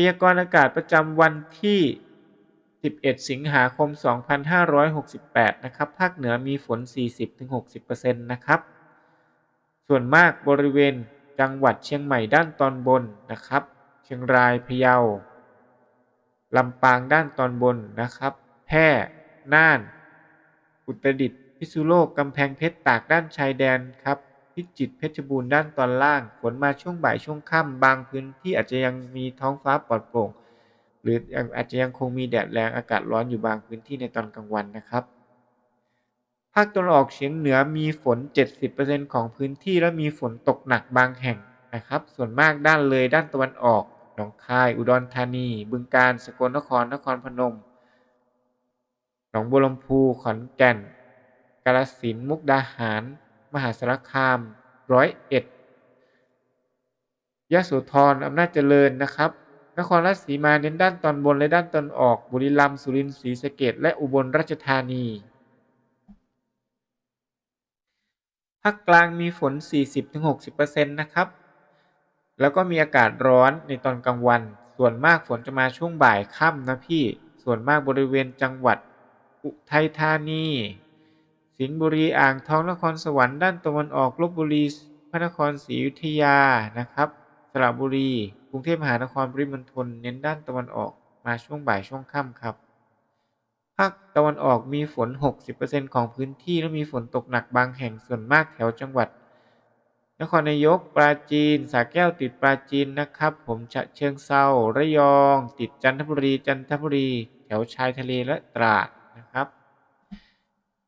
พยากรณ์อากาศประจำวันที่ 11 สิงหาคม 2568 นะครับ ภาคเหนือมีฝน 40-60%นะครับ ส่วนมากบริเวณจังหวัดเชียงใหม่ด้านตอนบนนะครับ เชียงรายพะเยา ลำปางด้านตอนบนนะครับ แพร่ น่าน อุตรดิตถ์ พิษณุโลก กำแพงเพชร ตากด้านชายแดนครับ พิจิตรเพชรบูรณ์ด้านตอนล่างฝนมาช่วงบ่ายช่วงค่ำบางพื้นที่อาจจะยังมีท้องฟ้าปลอดโปร่ง หรืออาจจะยังคงมีแดดแรงอากาศร้อนอยู่บางพื้นที่ในตอนกลางวันนะครับ ภาคตะวันออกเฉียงเหนือมีฝน 70%ของพื้นที่และมีฝนตกหนักบางแห่งนะครับ ส่วนมากด้านเลยด้านตะวันออกหนองคาย อุดรธานี บึงกาฬสกลนครนครพนมหนองบัวลำพูขอนแก่นกาฬสินธุ์มุกดาหาร มหาสารคามร้อยเอ็ดยะโสธรอำนาจเจริญนะครับ นครราชสีมาเน้นด้านตอนบนและด้านตอนออก บุรีรัมย์สุรินทร์ศรีสะเกษและอุบลราชธานีภาคกลางมีฝน 40-60%นะครับ แล้วก็มีอากาศร้อนในตอนกลางวัน ส่วนมากฝนจะมาช่วงบ่ายค่ำนะพี่ ส่วนมากบริเวณจังหวัดอุทัยธานี สิงห์บุรีอ่างทองนครสวรรค์ด้านตะวันออกลพบุรีพระนครศรีอยุธยานะครับสระบุรี กรุงเทพมหานครปริมณฑลเน้นด้านตะวันออกมาช่วงบ่ายช่วงค่ำครับภาคตะวันออกมีฝน 60%ของพื้นที่และมีฝนตกหนักบางแห่งส่วนมากแถวจังหวัด นครนายกปราจีนสระแก้วติดปราจีนนะครับ ผมฉะเชิงเทราระยอง ติดจันทบุรีจันทบุรี แถวชายทะเลและตราด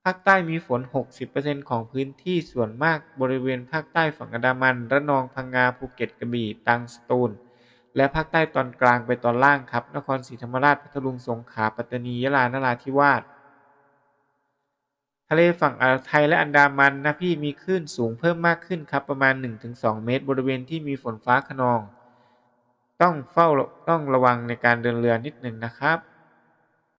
าคใต้มีฝน 60%ของพื้นที่ส่วนมากบริเวณภาคใต้ฝั่งอันดามัน ระนอง พังงา ภูเก็ต กระบี่ ตรัง สตูล และภาคใต้ตอนกลางไปตอนล่างครับ นครศรีธรรมราช พัทลุง สงขลา ปัตตานี ยะลา นราธิวาส ทะเลฝั่งอ่าวไทยและอันดามันนะพี่มีคลื่นสูงเพิ่มมากขึ้นครับประมาณ 1-2 เมตร บริเวณที่มีฝนฟ้าคะนอง ต้องเฝ้าต้องระวังในการเดินเรือนิดหนึ่งนะครับ